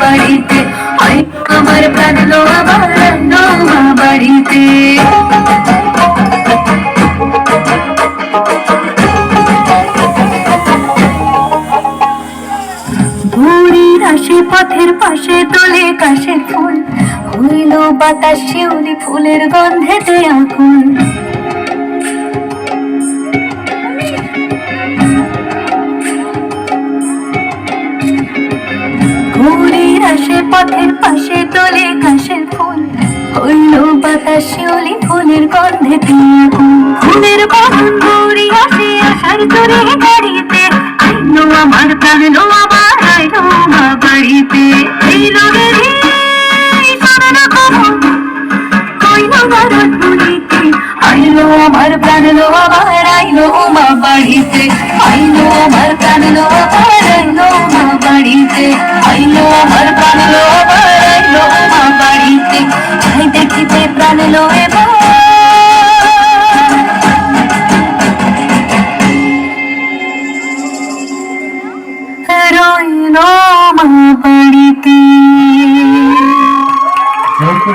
বাড়িতে আমার প্রাণ আবার বাড়িতে। আসে পথের পাশে তোলে কাশের ফুল, হইল বাতাস শিউলি ফুলের গন্ধেতে আকুল ঘুড়ির আসে পথের পাশে তোলে কাশের ফুল। হইল বাতাস শিউলি ফুলের গন্ধে ফুলের বাগান ঘুড়ি আসে আসার তোরে গাড়িতে আইলো আমার আইলো বাড়িতে। আইলো রে রে, শোনো না খবর কইলো ভারত আমার আইলো মা বাড়িতে। আইলো আমার আইলো মা বাড়িতে। আমার